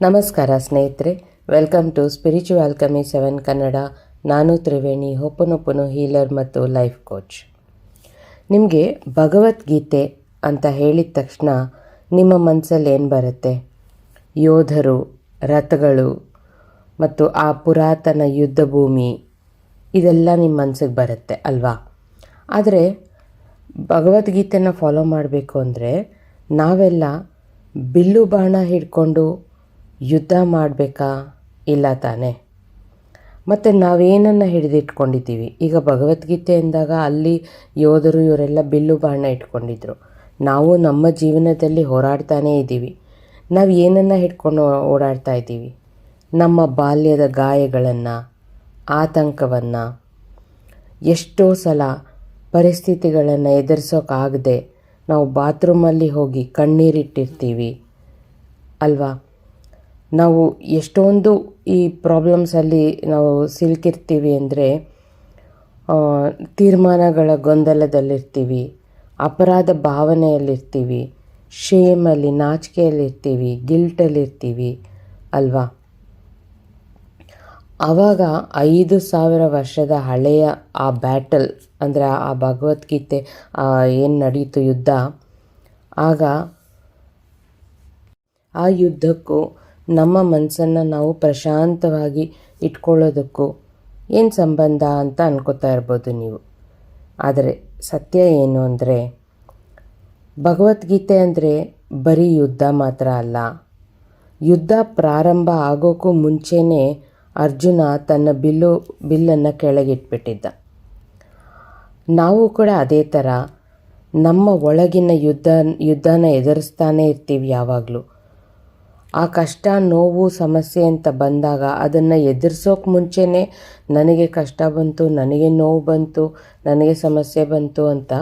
ನಮಸ್ಕಾರ ಸ್ನೇಹಿತರೆ welcome to spiritual ಕಮಿ ಸೆವೆನ್ ಕನ್ನಡ ನಾನು ತ್ರಿವೇಣಿ ಹೊಪ್ಪನೊಪ್ಪನು ಹೀಲರ್ ಮತ್ತು ಲೈಫ್ ಕೋಚ್ ನಿಮಗೆ ಭಗವದ್ಗೀತೆ ಅಂತ ಹೇಳಿದ ತಕ್ಷಣ ನಿಮ್ಮ ಮನಸ್ಸಲ್ಲಿ ಏನು ಬರುತ್ತೆ? ಯೋಧರು, ರಥಗಳು ಮತ್ತು ಆ ಪುರಾತನ ಯುದ್ಧ ಭೂಮಿ, ಇದೆಲ್ಲ ನಿಮ್ಮ ಮನಸ್ಸಿಗೆ ಬರುತ್ತೆ ಅಲ್ವಾ? ಆದರೆ ಭಗವದ್ಗೀತೆನ ಫಾಲೋ ಮಾಡಬೇಕು ಅಂದರೆ ನಾವೆಲ್ಲ ಬಿಲ್ಲು ಬಾಣ ಹಿಡ್ಕೊಂಡು ಯುದ್ಧ ಮಾಡಬೇಕಾ? ಇಲ್ಲ ತಾನೇ. ಮತ್ತು ನಾವೇನನ್ನು ಹಿಡಿದಿಟ್ಕೊಂಡಿದ್ದೀವಿ? ಈಗ ಭಗವದ್ಗೀತೆ ಎಂದಾಗ ಅಲ್ಲಿ ಯೋಧರು ಇವರೆಲ್ಲ ಬಿಲ್ಲು ಬಾಣ ಇಟ್ಕೊಂಡಿದ್ರು. ನಾವು ನಮ್ಮ ಜೀವನದಲ್ಲಿ ಹೋರಾಡ್ತಾನೇ ಇದ್ದೀವಿ. ನಾವು ಏನನ್ನು ಹಿಡ್ಕೊಂಡು ಓಡಾಡ್ತಾ ಇದ್ದೀವಿ? ನಮ್ಮ ಬಾಲ್ಯದ ಗಾಯಗಳನ್ನು, ಆತಂಕವನ್ನು, ಎಷ್ಟೋ ಸಲ ಪರಿಸ್ಥಿತಿಗಳನ್ನು ಎದುರಿಸೋಕ್ಕಾಗದೆ ನಾವು ಬಾತ್ರೂಮಲ್ಲಿ ಹೋಗಿ ಕಣ್ಣೀರಿಟ್ಟಿರ್ತೀವಿ. ಅಲ್ವಾ? ನಾವು ಎಷ್ಟೊಂದು ಈ ಪ್ರಾಬ್ಲಮ್ಸಲ್ಲಿ ನಾವು ಸಿಲುಕಿರ್ತೀವಿ ಅಂದರೆ ತೀರ್ಮಾನಗಳ ಗೊಂದಲದಲ್ಲಿರ್ತೀವಿ, ಅಪರಾಧ ಭಾವನೆಯಲ್ಲಿರ್ತೀವಿ ಶೇಮಲ್ಲಿ ನಾಚಿಕೆಯಲ್ಲಿರ್ತೀವಿ ಗಿಲ್ಟಲ್ಲಿರ್ತೀವಿ ಅಲ್ವಾ? ಆವಾಗ ಐದು ಸಾವಿರ ವರ್ಷದ ಹಳೆಯ ಆ ಬ್ಯಾಟಲ್ ಅಂದರೆ ಆ ಭಗವದ್ಗೀತೆ ಏನು ನಡೀತು ಯುದ್ಧ, ಆಗ ಆ ಯುದ್ಧಕ್ಕೂ ನಮ್ಮ ಮನಸ್ಸನ್ನು ನಾವು ಪ್ರಶಾಂತವಾಗಿ ಇಟ್ಕೊಳ್ಳೋದಕ್ಕೂ ಏನು ಸಂಬಂಧ ಅಂತ ಅನ್ಕೋತಾ ಇರ್ಬೋದು ನೀವು. ಆದರೆ ಸತ್ಯ ಏನು ಅಂದರೆ, ಭಗವದ್ಗೀತೆ ಅಂದರೆ ಬರೀ ಯುದ್ಧ ಮಾತ್ರ ಅಲ್ಲ. ಯುದ್ಧ ಪ್ರಾರಂಭ ಆಗೋಕ್ಕೂ ಮುಂಚೆನೇ ಅರ್ಜುನ ತನ್ನ ಬಿಲ್ಲು, ಬಿಲ್ಲನ್ನು ಕೆಳಗಿಟ್ಬಿಟ್ಟಿದ್ದ. ನಾವು ಕೂಡ ಅದೇ ಥರ ನಮ್ಮ ಒಳಗಿನ ಯುದ್ಧ, ಯುದ್ಧನ ಎದುರಿಸ್ತಾನೆ ಇರ್ತೀವಿ ಯಾವಾಗಲೂ. ಆ ಕಷ್ಟ, ನೋವು, ಸಮಸ್ಯೆ ಅಂತ ಬಂದಾಗ ಅದನ್ನು ಎದುರಿಸೋಕೆ ಮುಂಚೆನೇ ನನಗೆ ಕಷ್ಟ ಬಂತು, ನನಗೆ ನೋವು ಬಂತು, ನನಗೆ ಸಮಸ್ಯೆ ಬಂತು ಅಂತ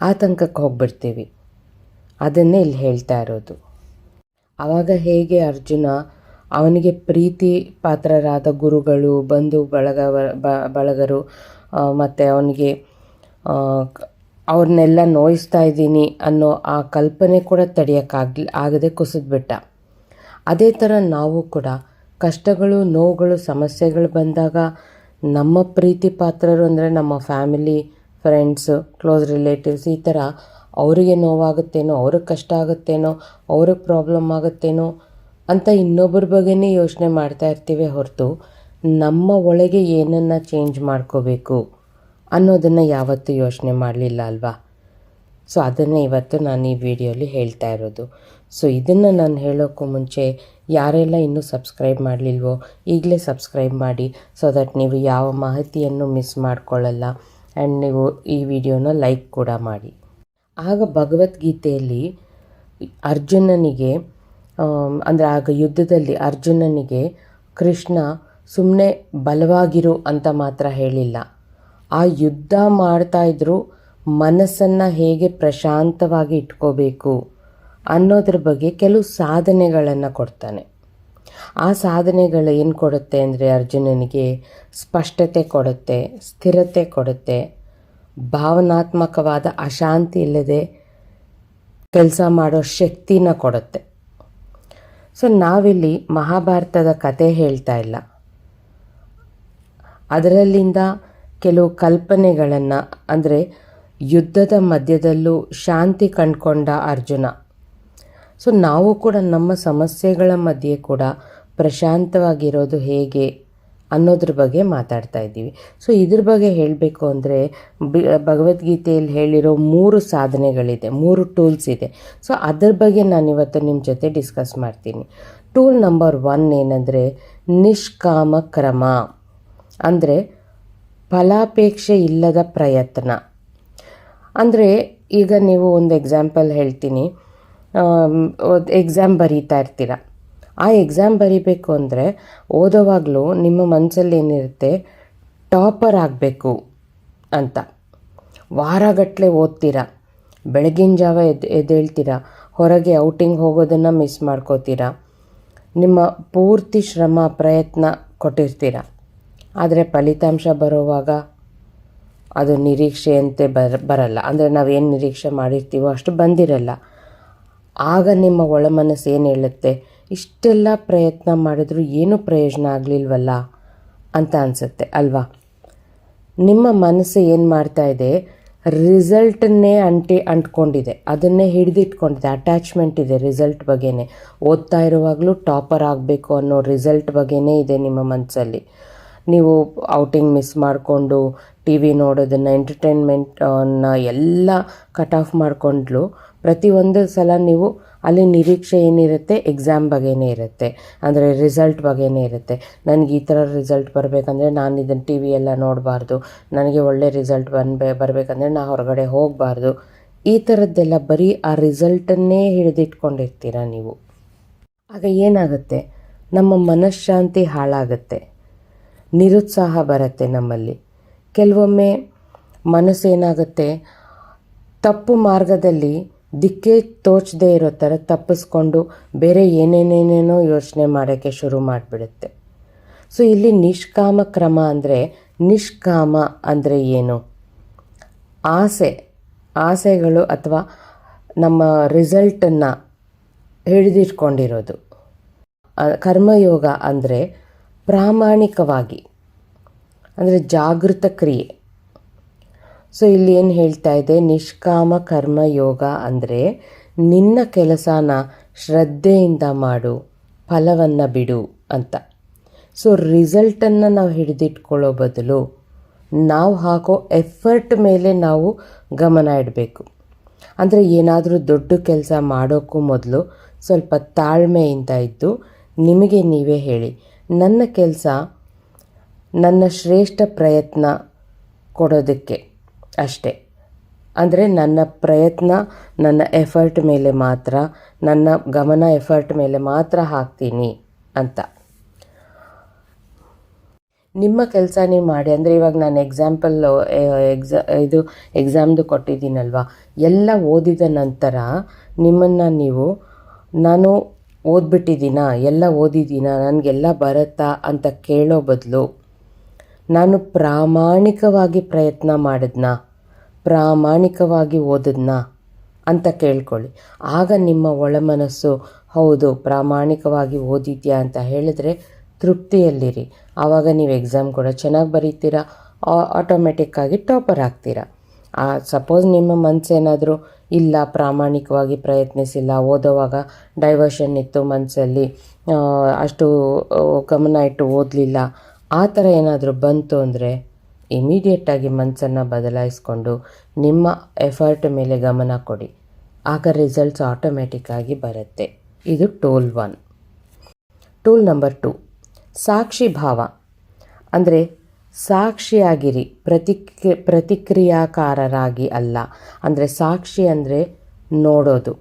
ಆತಂಕಕ್ಕೆ ಹೋಗ್ಬಿಡ್ತೀವಿ. ಅದನ್ನೇ ಇಲ್ಲಿ ಹೇಳ್ತಾ ಇರೋದು. ಆವಾಗ ಹೇಗೆ ಅರ್ಜುನ ಅವನಿಗೆ ಪ್ರೀತಿ ಪಾತ್ರರಾದ ಗುರುಗಳು, ಬಂಧು ಬಳಗ ಬಳಗರು ಮತ್ತು ಅವನಿಗೆ ಅವ್ರನ್ನೆಲ್ಲ ನೋಯಿಸ್ತಾ ಇದ್ದೀನಿ ಅನ್ನೋ ಆ ಕಲ್ಪನೆ ಕೂಡ ತಡೆಯೋಕ್ಕಾಗ್ಲಿ ಆಗದೆ ಕುಸಿದ್ಬಿಟ್ಟ. ಅದೇ ಥರ ನಾವು ಕೂಡ ಕಷ್ಟಗಳು, ನೋವುಗಳು, ಸಮಸ್ಯೆಗಳು ಬಂದಾಗ ನಮ್ಮ ಪ್ರೀತಿ ಪಾತ್ರರು ಅಂದರೆ ನಮ್ಮ ಫ್ಯಾಮಿಲಿ, ಫ್ರೆಂಡ್ಸು, ಕ್ಲೋಸ್ ರಿಲೇಟಿವ್ಸ್ ಈ ಥರ ಅವರಿಗೆ ನೋವಾಗುತ್ತೇನೋ, ಅವ್ರಿಗೆ ಕಷ್ಟ ಆಗುತ್ತೇನೋ, ಅವ್ರಿಗೆ ಪ್ರಾಬ್ಲಮ್ ಆಗುತ್ತೇನೋ ಅಂತ ಇನ್ನೊಬ್ಬರ ಬಗ್ಗೆನೇ ಯೋಚನೆ ಮಾಡ್ತಾ ಇರ್ತೀವಿ ಹೊರತು ನಮ್ಮ ಒಳಗೆ ಏನನ್ನು ಚೇಂಜ್ ಮಾಡ್ಕೋಬೇಕು ಅನ್ನೋದನ್ನು ಯಾವತ್ತೂ ಯೋಚನೆ ಮಾಡಲಿಲ್ಲ ಅಲ್ವಾ? ಸೊ ಅದನ್ನೇ ಇವತ್ತು ನಾನು ಈ ವಿಡಿಯೋಲಿ ಹೇಳ್ತಾ ಇರೋದು. ಸೊ ಇದನ್ನು ನಾನು ಹೇಳೋಕ್ಕೂ ಮುಂಚೆ ಯಾರೆಲ್ಲ ಇನ್ನೂ ಸಬ್ಸ್ಕ್ರೈಬ್ ಮಾಡಲಿಲ್ವೋ ಈಗಲೇ ಸಬ್ಸ್ಕ್ರೈಬ್ ಮಾಡಿ ಸೊ ದಟ್ ನೀವು ಯಾವ ಮಾಹಿತಿಯನ್ನು ಮಿಸ್ ಮಾಡ್ಕೊಳ್ಳಲ್ಲ ಆ್ಯಂಡ್ ನೀವು ಈ ವಿಡಿಯೋನ ಲೈಕ್ ಕೂಡ ಮಾಡಿ. ಆಗ ಭಗವದ್ಗೀತೆಯಲ್ಲಿ ಅರ್ಜುನನಿಗೆ ಅಂದರೆ ಆಗ ಯುದ್ಧದಲ್ಲಿ ಅರ್ಜುನನಿಗೆ ಕೃಷ್ಣ ಸುಮ್ಮನೆ ಬಲವಾಗಿರು ಅಂತ ಮಾತ್ರ ಹೇಳಿಲ್ಲ. ಆ ಯುದ್ಧ ಮಾಡ್ತಾಯಿದ್ರು ಮನಸ್ಸನ್ನು ಹೇಗೆ ಪ್ರಶಾಂತವಾಗಿ ಇಟ್ಕೋಬೇಕು ಅನ್ನೋದ್ರ ಬಗ್ಗೆ ಕೆಲವು ಸಾಧನೆಗಳನ್ನು ಕೊಡ್ತಾನೆ. ಆ ಸಾಧನೆಗಳು ಏನು ಕೊಡುತ್ತೆ ಅಂದರೆ ಅರ್ಜುನನಿಗೆ ಸ್ಪಷ್ಟತೆ ಕೊಡುತ್ತೆ, ಸ್ಥಿರತೆ ಕೊಡುತ್ತೆ, ಭಾವನಾತ್ಮಕವಾದ ಅಶಾಂತಿ ಇಲ್ಲದೆ ಕೆಲಸ ಮಾಡೋ ಶಕ್ತಿನ ಕೊಡುತ್ತೆ. ಸೊ ನಾವಿಲ್ಲಿ ಮಹಾಭಾರತದ ಕತೆ ಹೇಳ್ತಾ ಇಲ್ಲ. ಅದರಲ್ಲಿಂದ ಕೆಲವು ಕಲ್ಪನೆಗಳನ್ನು, ಅಂದರೆ ಯುದ್ಧದ ಮಧ್ಯದಲ್ಲೂ ಶಾಂತಿ ಕಂಡುಕೊಂಡ ಅರ್ಜುನ. ಸೊ, ನಾವು ಕೂಡ ನಮ್ಮ ಸಮಸ್ಯೆಗಳ ಮಧ್ಯೆ ಕೂಡ ಪ್ರಶಾಂತವಾಗಿರೋದು ಹೇಗೆ ಅನ್ನೋದ್ರ ಬಗ್ಗೆ ಮಾತಾಡ್ತಾ ಇದ್ದೀವಿ. ಸೊ, ಇದ್ರ ಬಗ್ಗೆ ಹೇಳಬೇಕು ಅಂದರೆ, ಬಿ, ಭಗವದ್ಗೀತೆಯಲ್ಲಿ ಹೇಳಿರೋ ಮೂರು ಸಾಧನೆಗಳಿದೆ, ಮೂರು ಟೂಲ್ಸ್ ಇದೆ. ಸೊ, ಅದ್ರ ಬಗ್ಗೆ ನಾನು ಇವತ್ತು ನಿಮ್ಮ ಜೊತೆ ಡಿಸ್ಕಸ್ ಮಾಡ್ತೀನಿ. ಟೂಲ್ ನಂಬರ್ ಒನ್ ಏನಂದರೆ, ನಿಷ್ಕಾಮ ಕ್ರಮ. ಅಂದರೆ, ಫಲಾಪೇಕ್ಷೆ ಇಲ್ಲದ ಪ್ರಯತ್ನ. ಅಂದರೆ ಈಗ ನೀವು ಒಂದು ಎಕ್ಸಾಂಪಲ್ ಹೇಳ್ತೀನಿ. ಎಕ್ಸಾಮ್ ಬರೀತಾ ಇರ್ತೀರ? ಆ ಎಕ್ಸಾಮ್ ಬರೀಬೇಕು ಅಂದರೆ ಓದೋವಾಗಲೂ ನಿಮ್ಮ ಮನಸ್ಸಲ್ಲಿ ಏನಿರುತ್ತೆ? ಟಾಪರ್ ಆಗಬೇಕು ಅಂತ. ವಾರಗಟ್ಟಲೆ ಓದ್ತೀರಾ? ಬೆಳಗಿನ ಜಾವ ಎದ್ದು ಎದ್ದೇಳ್ತೀರಾ? ಹೊರಗೆ ಔಟಿಂಗ್ ಹೋಗೋದನ್ನು ಮಿಸ್ ಮಾಡ್ಕೋತೀರ? ನಿಮ್ಮ ಪೂರ್ತಿ ಶ್ರಮ, ಪ್ರಯತ್ನ ಕೊಟ್ಟಿರ್ತೀರ? ಆದರೆ ಫಲಿತಾಂಶ ಬರೋವಾಗ ಅದು ನಿರೀಕ್ಷೆಯಂತೆ ಬರ, ಬರಲ್ಲ. ಅಂದರೆ ನಾವೇನು ನಿರೀಕ್ಷೆ ಮಾಡಿರ್ತೀವೋ ಅಷ್ಟು ಬಂದಿರಲ್ಲ. ಆಗ ನಿಮ್ಮ ಒಳ ಮನಸ್ಸು ಏನು ಹೇಳುತ್ತೆ? ಇಷ್ಟೆಲ್ಲ ಪ್ರಯತ್ನ ಮಾಡಿದರೂ ಏನೂ ಪ್ರಯೋಜನ ಆಗಲಿಲ್ವಲ್ಲ ಅಂತ ಅನಿಸುತ್ತೆ, ಅಲ್ವಾ? ನಿಮ್ಮ ಮನಸ್ಸು ಏನು ಮಾಡ್ತಾ ಇದೆ? ರಿಸಲ್ಟನ್ನೇ ಅಂಟಿ, ಅಂಟ್ಕೊಂಡಿದೆ. ಅದನ್ನೇ ಹಿಡಿದಿಟ್ಕೊಂಡಿದೆ. ಅಟ್ಯಾಚ್ಮೆಂಟ್ ಇದೆ ರಿಸಲ್ಟ್ ಬಗ್ಗೆನೇ. ಓದ್ತಾ ಇರುವಾಗಲೂ ಟಾಪರ್ ಆಗಬೇಕು ಅನ್ನೋ ರಿಸಲ್ಟ್ ಬಗ್ಗೆನೇ ಇದೆ ನಿಮ್ಮ ಮನಸ್ಸಲ್ಲಿ. ನೀವು ಔಟಿಂಗ್ ಮಿಸ್ ಮಾಡಿಕೊಂಡು ಟಿ ವಿ ನೋಡೋದನ್ನು, ಎಂಟರ್ಟೈನ್ಮೆಂಟನ್ನು ಎಲ್ಲ ಕಟ್ ಆಫ್ ಮಾಡಿಕೊಂಡ್ಲು. ಪ್ರತಿಯೊಂದು ಸಲ ನೀವು ಅಲ್ಲಿ ನಿರೀಕ್ಷೆ ಏನಿರುತ್ತೆ ಎಕ್ಸಾಮ್ ಬಗ್ಗೆನೇ ಇರುತ್ತೆ. ಅಂದರೆ ರಿಸಲ್ಟ್ ಬಗ್ಗೆನೇ ಇರುತ್ತೆ. ನನಗೆ ಈ ಥರ ರಿಸಲ್ಟ್ ಬರಬೇಕಂದ್ರೆ ನಾನು ಇದನ್ನು ಟಿ ವಿ ಎಲ್ಲ ನೋಡಬಾರ್ದು. ನನಗೆ ಒಳ್ಳೆ ರಿಸಲ್ಟ್ ಬಂದು ಬರಬೇಕಂದ್ರೆ ನಾ ಹೊರಗಡೆ ಹೋಗಬಾರ್ದು. ಈ ಥರದ್ದೆಲ್ಲ ಬರೀ ಆ ರಿಸಲ್ಟನ್ನೇ ಹಿಡಿದಿಟ್ಕೊಂಡಿರ್ತೀರ ನೀವು. ಆಗ ಏನಾಗುತ್ತೆ? ನಮ್ಮ ಮನಃಶಾಂತಿ ಹಾಳಾಗುತ್ತೆ. ನಿರುತ್ಸಾಹ ಬರುತ್ತೆ ನಮ್ಮಲ್ಲಿ. ಕೆಲವೊಮ್ಮೆ ಮನಸ್ಸೇನಾಗುತ್ತೆ ತಪ್ಪು ಮಾರ್ಗದಲ್ಲಿ ದಿಕ್ಕೇ ತೋಚದೆ ಇರೋ ಥರ ತಪ್ಪಿಸ್ಕೊಂಡು ಬೇರೆ ಏನೇನೇನೇನೋ ಯೋಚನೆ ಮಾಡೋಕ್ಕೆ ಶುರು ಮಾಡಿಬಿಡುತ್ತೆ. ಸೊ, ಇಲ್ಲಿ ನಿಷ್ಕಾಮ ಕ್ರಮ ಅಂದರೆ ನಿಷ್ಕಾಮ ಅಂದರೆ ಏನು? ಆಸೆ. ಆಸೆಗಳು ಅಥವಾ ನಮ್ಮ ರಿಸಲ್ಟನ್ನು ಹಿಡಿದಿಟ್ಕೊಂಡಿರೋದು. ಕರ್ಮಯೋಗ ಅಂದರೆ ಪ್ರಾಮಾಣಿಕವಾಗಿ. ಅಂದರೆ ಜಾಗೃತ ಕ್ರಿಯೆ. ಸೊ ಇಲ್ಲಿ ಏನು ಹೇಳ್ತಾ ಇದೆ? ನಿಷ್ಕಾಮ ಕರ್ಮ ಯೋಗ ಅಂದರೆ ನಿನ್ನ ಕೆಲಸನ ಶ್ರದ್ಧೆಯಿಂದ ಮಾಡು, ಫಲವನ್ನು ಬಿಡು ಅಂತ. ಸೊ ರಿಸಲ್ಟನ್ನು ನಾವು ಹಿಡಿದಿಟ್ಕೊಳ್ಳೋ ಬದಲು ನಾವು ಹಾಕೋ ಎಫರ್ಟ್ ಮೇಲೆ ನಾವು ಗಮನ ಇಡಬೇಕು. ಅಂದರೆ ಏನಾದರೂ ದೊಡ್ಡ ಕೆಲಸ ಮಾಡೋಕ್ಕೂ ಮೊದಲು ಸ್ವಲ್ಪ ತಾಳ್ಮೆಯಿಂದ ಇದ್ದು ನಿಮಗೆ ನೀವೇ ಹೇಳಿ, ನನ್ನ ಕೆಲಸ ನನ್ನ ಶ್ರೇಷ್ಠ ಪ್ರಯತ್ನ ಕೊಡೋದಕ್ಕೆ ಅಷ್ಟೇ. ಅಂದರೆ ನನ್ನ ಪ್ರಯತ್ನ, ನನ್ನ ಎಫರ್ಟ್ ಮೇಲೆ ಮಾತ್ರ, ನನ್ನ ಗಮನ ಎಫರ್ಟ್ ಮೇಲೆ ಮಾತ್ರ ಹಾಕ್ತೀನಿ ಅಂತ. ನಿಮ್ಮ ಕೆಲಸ ನೀವು ಮಾಡಿ, ಅಂದರೆ ಇವಾಗ ನಾನು ಎಕ್ಸಾಂಪಲ್ ಎಕ್ಸಾ ಇದು ಎಕ್ಸಾಮ್ದು ಕೊಟ್ಟಿದ್ದೀನಲ್ವ? ಎಲ್ಲ ಓದಿದ ನಂತರ ನಿಮ್ಮನ್ನು ನೀವು, ನಾನು ಓದ್ಬಿಟ್ಟಿದ್ದೀನಾ? ಎಲ್ಲ ಓದಿದ್ದೀನಾ? ನನಗೆಲ್ಲ ಬರುತ್ತಾ ಅಂತ ಕೇಳೋ ಬದಲು ನಾನು ಪ್ರಾಮಾಣಿಕವಾಗಿ ಪ್ರಯತ್ನ ಮಾಡಿದ್ನಾ? ಪ್ರಾಮಾಣಿಕವಾಗಿ ಓದಿದ್ನಾ? ಅಂತ ಕೇಳ್ಕೊಳ್ಳಿ. ಆಗ ನಿಮ್ಮ ಒಳಮನಸ್ಸು ಹೌದು ಪ್ರಾಮಾಣಿಕವಾಗಿ ಓದಿದ್ಯಾ ಅಂತ ಹೇಳಿದ್ರೆ ತೃಪ್ತಿಯಲ್ಲಿರಿ. ಆವಾಗ ನೀವು ಎಕ್ಸಾಮ್ ಕೂಡ ಚೆನ್ನಾಗಿ ಬರೀತೀರಾ? ಆಟೋಮೆಟಿಕ್ಕಾಗಿ ಟಾಪರ್ ಆಗ್ತೀರಾ? ಸಪೋಸ್ ನಿಮ್ಮ ಮನಸ್ಸೇನಾದರೂ ಇಲ್ಲ ಪ್ರಾಮಾಣಿಕವಾಗಿ ಪ್ರಯತ್ನಿಸಿಲ್ಲ ಓದೋವಾಗ ಡೈವರ್ಷನ್ ಇತ್ತು ಮನಸ್ಸಲ್ಲಿ ಅಷ್ಟು ಆ, ಗಮನ ಇಟ್ಟು ಓದಲಿಲ್ಲ ಆ ಥರ ಏನಾದರೂ ಬಂತು ಅಂದರೆ ಇಮಿಡಿಯೇಟಾಗಿ ಮನಸ್ಸನ್ನು ಬದಲಾಯಿಸ್ಕೊಂಡು ನಿಮ್ಮ ಎಫರ್ಟ್ ಮೇಲೆ ಗಮನ ಕೊಡಿ. ಆಗ ರಿಸಲ್ಟ್ಸ್ ಆಟೋಮೆಟಿಕ್ಕಾಗಿ ಬರುತ್ತೆ. ಇದು tool one tool number two ಸಾಕ್ಷಿ ಭಾವ. ಅಂದರೆ ಸಾಕ್ಷಿಯಾಗಿರಿ ಪ್ರತಿಕ್ರಿ ಪ್ರತಿಕ್ರಿಯಾಕಾರರಾಗಿ ಅಲ್ಲ. ಅಂದರೆ ಸಾಕ್ಷಿ ಅಂದರೆ ನೋಡೋದು.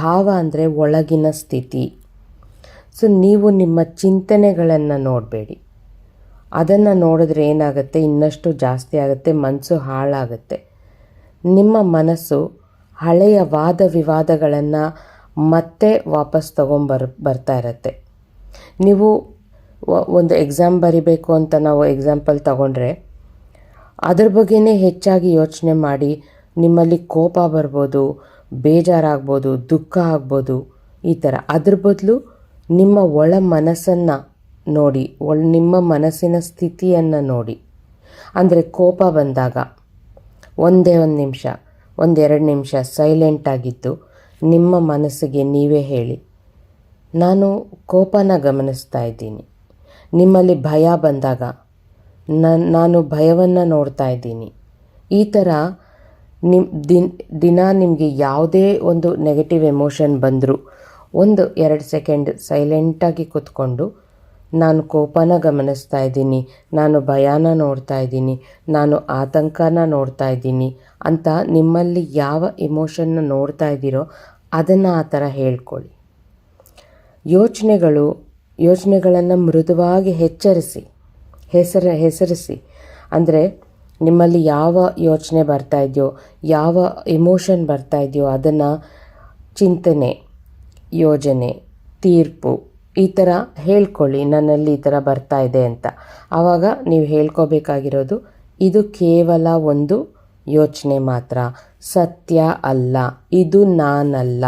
ಭಾವ ಅಂದರೆ ಒಳಗಿನ ಸ್ಥಿತಿ. ಸೊ ನೀವು ನಿಮ್ಮ ಚಿಂತನೆಗಳನ್ನು ನೋಡಬೇಡಿ. ಅದನ್ನು ನೋಡಿದ್ರೆ ಏನಾಗುತ್ತೆ? ಇನ್ನಷ್ಟು ಜಾಸ್ತಿ ಆಗುತ್ತೆ ಮನಸ್ಸು ಹಾಳಾಗುತ್ತೆ. ನಿಮ್ಮ ಮನಸ್ಸು ಹಳೆಯ ವಾದ ವಿವಾದಗಳನ್ನು ಮತ್ತೆ ವಾಪಸ್ ತೊಗೊಂಬರ್, ಬರ್ತಾ ಇರತ್ತೆ. ನೀವು ಒಂದು ಎಕ್ಸಾಮ್ ಬರಿಬೇಕು ಅಂತ ನಾವು ಎಕ್ಸಾಂಪಲ್ ತಗೊಂಡ್ರೆ, ಅದ್ರ ಬಗ್ಗೆನೇ ಹೆಚ್ಚಾಗಿ ಯೋಚನೆ ಮಾಡಿ, ನಿಮ್ಮಲ್ಲಿ ಕೋಪ ಬರ್ಬೋದು, ಬೇಜಾರಾಗ್ಬೋದು, ದುಃಖ ಆಗ್ಬೋದು, ಈ ಥರ ಅದ್ರ ಬದಲು ನಿಮ್ಮ ಒಳ ಮನಸ್ಸನ್ನು ನೋಡಿ, ಒಳ್, ನಿಮ್ಮ ಮನಸ್ಸಿನ ಸ್ಥಿತಿಯನ್ನು ನೋಡಿ. ಅಂದರೆ ಕೋಪ ಬಂದಾಗ ಒಂದೇ ಒಂದು ನಿಮಿಷ ಒಂದೆರಡು ನಿಮಿಷ ಸೈಲೆಂಟಾಗಿದ್ದು ನಿಮ್ಮ ಮನಸ್ಸಿಗೆ ನೀವೇ ಹೇಳಿ, ನಾನು ಕೋಪನ ಗಮನಿಸ್ತಾ ಇದ್ದೀನಿ. ನಿಮ್ಮಲ್ಲಿ ಭಯ ಬಂದಾಗ ನಾನು ಭಯವನ್ನು ನೋಡ್ತಾ ಇದ್ದೀನಿ. ಈ ಥರ ನಿಮ್ಮ ದಿನ ದಿನ ನಿಮಗೆ ಯಾವುದೇ ಒಂದು ನೆಗೆಟಿವ್ ಎಮೋಷನ್ ಬಂದರೂ, ಒಂದು ಎರಡು ಸೆಕೆಂಡ್ ಸೈಲೆಂಟಾಗಿ ಕೂತ್ಕೊಂಡು ನಾನು ಕೋಪನ ಗಮನಿಸ್ತಾ ಇದ್ದೀನಿ. ನಾನು ಭಯಾನ ನೋಡ್ತಾ ಇದ್ದೀನಿ. ನಾನು ಆತಂಕನ ನೋಡ್ತಾ ಇದ್ದೀನಿ. ಅಂತ ನಿಮ್ಮಲ್ಲಿ ಯಾವ ಇಮೋಷನ್ನ ನೋಡ್ತಾ ಇದ್ದೀರೋ ಅದನ್ನು ಆ ಥರ ಹೇಳ್ಕೊಳ್ಳಿ. ಯೋಚನೆಗಳು, ಯೋಚನೆಗಳನ್ನು ಮೃದುವಾಗಿ ಹೆಚ್ಚರಿಸಿ ಹೆಸರ, ಹೆಸರಿಸಿ. ಅಂದರೆ ನಿಮ್ಮಲ್ಲಿ ಯಾವ ಯೋಚನೆ ಬರ್ತಾ ಇದೆಯೋ, ಯಾವ ಇಮೋಷನ್ ಬರ್ತಾ ಇದೆಯೋ ಅದನ್ನು ಚಿಂತನೆ, ಯೋಜನೆ, ತೀರ್ಪು ಈ ಥರ ಹೇಳ್ಕೊಳ್ಳಿ, ನನ್ನಲ್ಲಿ ಈ ಥರ ಬರ್ತಾ ಇದೆ ಅಂತ. ಆವಾಗ ನೀವು ಹೇಳ್ಕೋಬೇಕಾಗಿರೋದು, ಇದು ಕೇವಲ ಒಂದು ಯೋಚನೆ ಮಾತ್ರ. ಸತ್ಯ ಅಲ್ಲ, ಇದು ನಾನಲ್ಲ.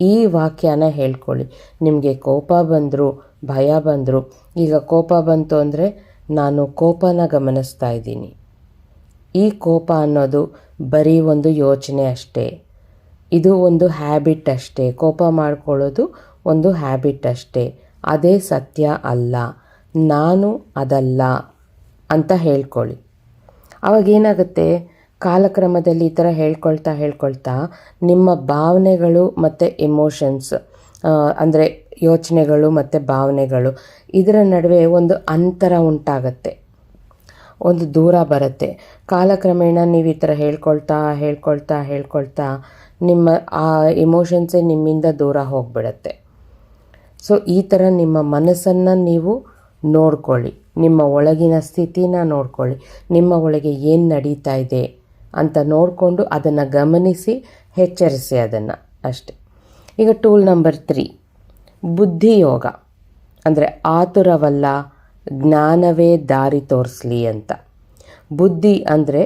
ಈ ವಾಕ್ಯನ ಹೇಳ್ಕೊಳ್ಳಿ. ನಿಮಗೆ ಕೋಪ ಬಂದರೂ, ಭಯ ಬಂದರೂ, ಈಗ ಕೋಪ ಬಂತು ಅಂದರೆ ನಾನು ಕೋಪನ ಗಮನಿಸ್ತಾ ಇದ್ದೀನಿ. ಈ ಕೋಪ ಅನ್ನೋದು ಬರೀ ಒಂದು ಯೋಚನೆ ಅಷ್ಟೇ. ಇದು ಒಂದು ಹ್ಯಾಬಿಟ್ ಅಷ್ಟೇ. ಕೋಪ ಮಾಡ್ಕೊಳ್ಳೋದು ಒಂದು ಹ್ಯಾಬಿಟ್ ಅಷ್ಟೇ. ಅದೇ ಸತ್ಯ ಅಲ್ಲ. ನಾನು ಅದಲ್ಲ ಅಂತ ಹೇಳ್ಕೊಳ್ಳಿ. ಅವಾಗೇನಾಗುತ್ತೆ ಕಾಲಕ್ರಮದಲ್ಲಿ ಈ ಥರ ಹೇಳ್ಕೊಳ್ತಾ ಹೇಳ್ಕೊಳ್ತಾ ನಿಮ್ಮ ಭಾವನೆಗಳು ಮತ್ತು ಎಮೋಷನ್ಸ್ ಅಂದರೆ ಯೋಚನೆಗಳು ಮತ್ತು ಭಾವನೆಗಳು ಇದರ ನಡುವೆ ಒಂದು ಅಂತರ ಉಂಟಾಗತ್ತೆ. ಒಂದು ದೂರ ಬರುತ್ತೆ. ಕಾಲಕ್ರಮೇಣ ನೀವು ಈ ಥರ ಹೇಳ್ಕೊಳ್ತಾ ಹೇಳ್ಕೊಳ್ತಾ ಹೇಳ್ಕೊಳ್ತಾ ನಿಮ್ಮ ಆ ಎಮೋಷನ್ಸೇ ನಿಮ್ಮಿಂದ ದೂರ ಹೋಗಿಬಿಡತ್ತೆ. ಸೊ ಈ ಥರ ನಿಮ್ಮ ಮನಸ್ಸನ್ನು ನೀವು ನೋಡ್ಕೊಳ್ಳಿ. ನಿಮ್ಮ ಒಳಗಿನ ಸ್ಥಿತಿನ ನೋಡ್ಕೊಳ್ಳಿ. ನಿಮ್ಮ ಒಳಗೆ ಏನು ನಡೀತಾ ಇದೆ ಅಂತ ನೋಡಿಕೊಂಡು ಅದನ್ನು ಗಮನಿಸಿ, ಎಚ್ಚರಿಸಿ ಅದನ್ನು. ಅಷ್ಟೆ. ಈಗ ಟೂಲ್ ನಂಬರ್ ತ್ರೀ ಬುದ್ಧಿಯೋಗ ಅಂದರೆ ಆತುರವಲ್ಲ, ಜ್ಞಾನವೇ ದಾರಿ ತೋರಿಸ್ಲಿ ಅಂತ. ಬುದ್ಧಿ ಅಂದರೆ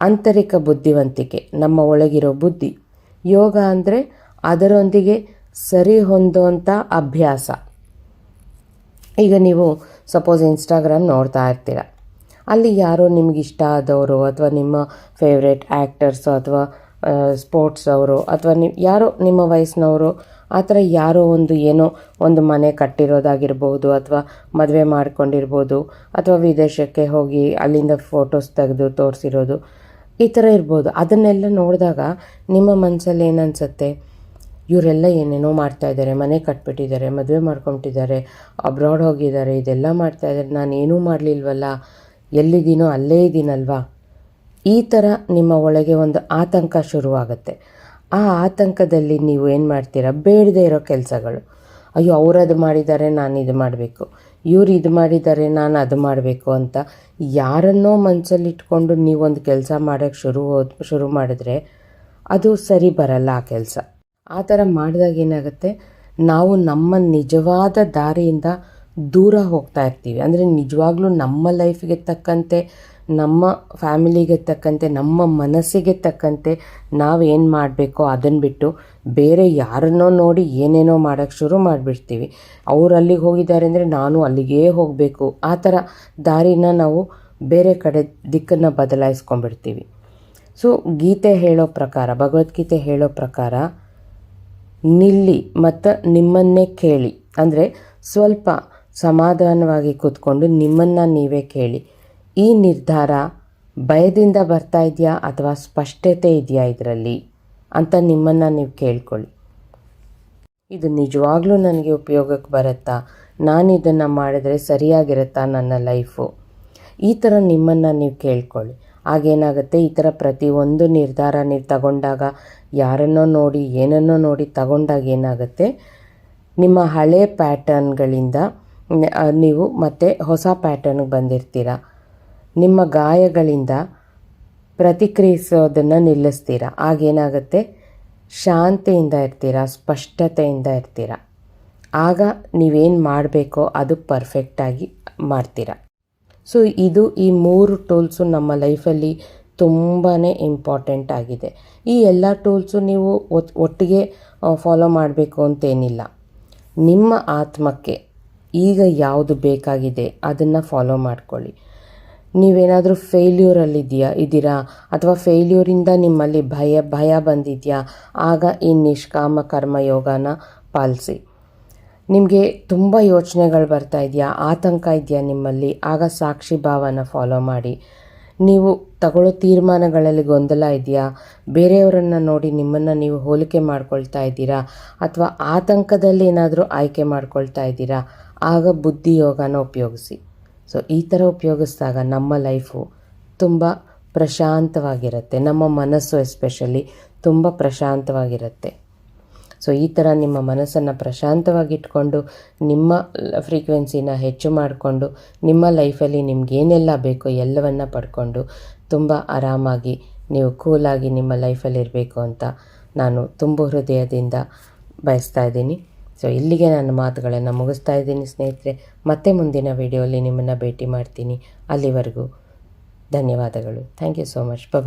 ಆಂತರಿಕ ಬುದ್ಧಿವಂತಿಕೆ, ನಮ್ಮ ಒಳಗಿರೋ ಬುದ್ಧಿ. ಯೋಗ ಅಂದರೆ ಅದರೊಂದಿಗೆ ಸರಿ ಹೊಂದುವಂಥ ಅಭ್ಯಾಸ. ಈಗ ನೀವು ಸಪೋಸ್ ಇನ್ಸ್ಟಾಗ್ರಾಮ್ ನೋಡ್ತಾ ಇರ್ತೀರ. ಅಲ್ಲಿ ಯಾರೋ ನಿಮ್ಗೆ ಇಷ್ಟ ಆದವರು ಅಥವಾ ನಿಮ್ಮ ಫೇವ್ರೆಟ್ ಆ್ಯಕ್ಟರ್ಸ್ ಅಥವಾ ಸ್ಪೋರ್ಟ್ಸ್ ಅವರು ಅಥವಾ ನೀವು ಯಾರೋ ನಿಮ್ಮ ವಯಸ್ಸಿನವರು ಆ ಥರ ಯಾರೋ ಒಂದು ಏನೋ ಒಂದು ಮನೆ ಕಟ್ಟಿರೋದಾಗಿರ್ಬೋದು ಅಥವಾ ಮದುವೆ ಮಾಡ್ಕೊಂಡಿರ್ಬೋದು ಅಥವಾ ವಿದೇಶಕ್ಕೆ ಹೋಗಿ ಅಲ್ಲಿಂದ ಫೋಟೋಸ್ ತೆಗೆದು ತೋರಿಸಿರೋದು ಈ ಥರ ಇರ್ಬೋದು. ಅದನ್ನೆಲ್ಲ ನೋಡಿದಾಗ ನಿಮ್ಮ ಮನಸ್ಸಲ್ಲಿ ಏನನ್ಸುತ್ತೆ ಇವರೆಲ್ಲ ಏನೇನೋ ಮಾಡ್ತಾಯಿದ್ದಾರೆ ಮನೆ ಕಟ್ಬಿಟ್ಟಿದ್ದಾರೆ, ಮದುವೆ ಮಾಡ್ಕೊಂಬಿಟ್ಟಿದ್ದಾರೆ ಅಬ್ರಾಡ್ ಹೋಗಿದ್ದಾರೆ, ಇದೆಲ್ಲ ಮಾಡ್ತಾಯಿದ್ದಾರೆ ನಾನು ಏನೂ ಮಾಡಲಿಲ್ವಲ್ಲ? ಎಲ್ಲಿದ್ದೀನೋ ಅಲ್ಲೇ ಇದ್ದೀನಲ್ವಾ? ಈ ಥರ ನಿಮ್ಮ ಒಳಗೆ ಒಂದು ಆತಂಕ ಶುರುವಾಗುತ್ತೆ. ಆ ಆತಂಕದಲ್ಲಿ ನೀವು ಏನು ಮಾಡ್ತೀರಾ? ಬೇಡದೇ ಇರೋ ಕೆಲಸಗಳು. ಅಯ್ಯೋ, ಅವ್ರು ಅದು ಮಾಡಿದ್ದಾರೆ, ನಾನು ಇದು ಮಾಡಬೇಕು. ಇವ್ರು ಇದು ಮಾಡಿದ್ದಾರೆ, ನಾನು ಅದು ಮಾಡಬೇಕು ಅಂತ ಯಾರನ್ನೋ ಮನಸ್ಸಲ್ಲಿಟ್ಕೊಂಡು ನೀವೊಂದು ಕೆಲಸ ಮಾಡೋಕ್ಕೆ ಶುರು ಹೋದ್ ಶುರು ಮಾಡಿದ್ರೆ ಅದು ಸರಿ ಬರಲ್ಲ ಆ ಕೆಲಸ. ಆ ಥರ ಮಾಡಿದಾಗ ಏನಾಗುತ್ತೆ? ನಾವು ನಮ್ಮ ನಿಜವಾದ ದಾರಿಯಿಂದ ದೂರ ಹೋಗ್ತಾ ಇರ್ತೀವಿ. ಅಂದರೆ ನಿಜವಾಗ್ಲೂ ನಮ್ಮ ಲೈಫಿಗೆ ತಕ್ಕಂತೆ, ನಮ್ಮ ಫ್ಯಾಮಿಲಿಗೆ ತಕ್ಕಂತೆ, ನಮ್ಮ ಮನಸ್ಸಿಗೆ ತಕ್ಕಂತೆ ನಾವು ಏನು ಮಾಡಬೇಕೋ ಅದನ್ನು ಬಿಟ್ಟು ಬೇರೆ ಯಾರನ್ನೋ ನೋಡಿ ಏನೇನೋ ಮಾಡೋಕ್ಕೆ ಶುರು ಮಾಡಿಬಿಡ್ತೀವಿ. ಅವ್ರು ಅಲ್ಲಿಗೆ ಹೋಗಿದ್ದಾರೆ ಅಂದರೆ ನಾನು ಅಲ್ಲಿಗೇ ಹೋಗಬೇಕು. ಆ ಥರ ದಾರಿನ ನಾವು ಬೇರೆ ಕಡೆ ದಿಕ್ಕನ್ನು ಬದಲಾಯಿಸ್ಕೊಂಡ್ಬಿಡ್ತೀವಿ. ಸೊ, ಗೀತೆ ಹೇಳೋ ಪ್ರಕಾರ, ಭಗವದ್ಗೀತೆ ಹೇಳೋ ಪ್ರಕಾರ ನಿಲ್ಲಿ ಮತ್ತು ನಿಮ್ಮನ್ನೇ ಕೇಳಿ. ಅಂದರೆ ಸ್ವಲ್ಪ ಸಮಾಧಾನವಾಗಿ ಕೂತ್ಕೊಂಡು ನಿಮ್ಮನ್ನು ನೀವೇ ಕೇಳಿ. ಈ ನಿರ್ಧಾರ ಭಯದಿಂದ ಬರ್ತಾ ಇದೆಯಾ ಅಥವಾ ಸ್ಪಷ್ಟತೆ ಇದೆಯಾ ಇದರಲ್ಲಿ? ಅಂತ ನಿಮ್ಮನ್ನು ನೀವು ಕೇಳ್ಕೊಳ್ಳಿ. ಇದು ನಿಜವಾಗ್ಲೂ ನನಗೆ ಉಪಯೋಗಕ್ಕೆ ಬರುತ್ತಾ? ನಾನು ಇದನ್ನು ಮಾಡಿದರೆ ಸರಿಯಾಗಿರುತ್ತಾ ನನ್ನ ಲೈಫು? ಈ ಥರ ನಿಮ್ಮನ್ನು ನೀವು ಕೇಳ್ಕೊಳ್ಳಿ. ಆಗೇನಾಗುತ್ತೆ? ಈ ಥರ ಪ್ರತಿಯೊಂದು ನಿರ್ಧಾರ ನೀವು ತಗೊಂಡಾಗ ಯಾರನ್ನೋ ನೋಡಿ, ಏನನ್ನೋ ನೋಡಿ ತಗೊಂಡಾಗ ಏನಾಗುತ್ತೆ? ನಿಮ್ಮ ಹಳೆ ಪ್ಯಾಟರ್ನ್ಗಳಿಂದ ನೀವು ಮತ್ತೆ ಹೊಸ ಪ್ಯಾಟರ್ನ್ಗೆ ಬಂದಿರ್ತೀರ? ನಿಮ್ಮ ಗಾಯಗಳಿಂದ ಪ್ರತಿಕ್ರಿಯಿಸೋದನ್ನು ನಿಲ್ಲಿಸ್ತೀರ? ಆಗೇನಾಗುತ್ತೆ? ಶಾಂತಿಯಿಂದ ಇರ್ತೀರ? ಸ್ಪಷ್ಟತೆಯಿಂದ ಇರ್ತೀರ? ಆಗ ನೀವೇನು ಮಾಡಬೇಕೋ ಅದು ಪರ್ಫೆಕ್ಟಾಗಿ ಮಾಡ್ತೀರ. ಸೊ ಇದು ಈ ಮೂರು ಟೂಲ್ಸು ನಮ್ಮ ಲೈಫಲ್ಲಿ ತುಂಬಾ ಇಂಪಾರ್ಟೆಂಟ್ ಆಗಿದೆ. ಈ ಎಲ್ಲ ಟೂಲ್ಸು ನೀವು ಒಟ್ಟಿಗೆ ಫಾಲೋ ಮಾಡಬೇಕು ಅಂತೇನಿಲ್ಲ. ನಿಮ್ಮ ಆತ್ಮಕ್ಕೆ ಈಗ ಯಾವುದು ಬೇಕಾಗಿದೆ ಅದನ್ನು ಫಾಲೋ ಮಾಡ್ಕೊಳ್ಳಿ. ನೀವೇನಾದರೂ ಫೇಲ್ಯೂರಲ್ಲಿದೆಯಾ ಇದ್ದೀರಾ? ಅಥವಾ ಫೇಲ್ಯೂರಿಂದ ನಿಮ್ಮಲ್ಲಿ ಭಯ ಭಯ ಬಂದಿದೆಯಾ? ಆಗ ಈ ನಿಷ್ಕಾಮ ಕರ್ಮಯೋಗನ ಪಾಲಿಸಿ. ನಿಮಗೆ ತುಂಬ ಯೋಚನೆಗಳು ಬರ್ತಾ ಇದೆಯಾ? ಆತಂಕ ಇದೆಯಾ ನಿಮ್ಮಲ್ಲಿ? ಆಗ ಸಾಕ್ಷಿ ಭಾವನ ಫಾಲೋ ಮಾಡಿ. ನೀವು ತಗೊಳ್ಳೋ ತೀರ್ಮಾನಗಳಲ್ಲಿ ಗೊಂದಲ ಇದೆಯಾ? ಬೇರೆಯವರನ್ನು ನೋಡಿ ನಿಮ್ಮನ್ನು ನೀವು ಹೋಲಿಕೆ ಮಾಡ್ಕೊಳ್ತಾ ಇದ್ದೀರಾ? ಅಥವಾ ಆತಂಕದಲ್ಲಿ ಏನಾದರೂ ಆಯ್ಕೆ ಮಾಡ್ಕೊಳ್ತಾ ಇದ್ದೀರಾ? ಆಗ ಬುದ್ಧಿ ಯೋಗನ ಉಪಯೋಗಿಸಿ. ಸೊ ಈ ಥರ ಉಪಯೋಗಿಸಿದಾಗ ನಮ್ಮ ಲೈಫು ತುಂಬ ಪ್ರಶಾಂತವಾಗಿರುತ್ತೆ. ನಮ್ಮ ಮನಸ್ಸು ಎಸ್ಪೆಷಲಿ ತುಂಬ ಪ್ರಶಾಂತವಾಗಿರುತ್ತೆ. ಸೊ ಈ ಥರ ನಿಮ್ಮ ಮನಸ್ಸನ್ನು ಪ್ರಶಾಂತವಾಗಿಟ್ಕೊಂಡು, ನಿಮ್ಮ ಫ್ರೀಕ್ವೆನ್ಸಿನ ಹೆಚ್ಚು ಮಾಡಿಕೊಂಡು, ನಿಮ್ಮ ಲೈಫಲ್ಲಿ ನಿಮಗೇನೆಲ್ಲ ಬೇಕೋ ಎಲ್ಲವನ್ನು ಪಡ್ಕೊಂಡು ತುಂಬ ಆರಾಮಾಗಿ ನೀವು ಕೂಲಾಗಿ ನಿಮ್ಮ ಲೈಫಲ್ಲಿ ಇರಬೇಕು ಅಂತ ನಾನು ತುಂಬ ಹೃದಯದಿಂದ ಬಯಸ್ತಾ ಇದ್ದೀನಿ. ಸೊ ಇಲ್ಲಿಗೆ ನನ್ನ ಮಾತುಗಳನ್ನು ಮುಗಿಸ್ತಾ ಇದ್ದೀನಿ ಸ್ನೇಹಿತರೆ. ಮತ್ತೆ ಮುಂದಿನ ವಿಡಿಯೋಲಿ ನಿಮ್ಮನ್ನು ಭೇಟಿ ಮಾಡ್ತೀನಿ. ಅಲ್ಲಿವರೆಗೂ ಧನ್ಯವಾದಗಳು. Thank you so much bye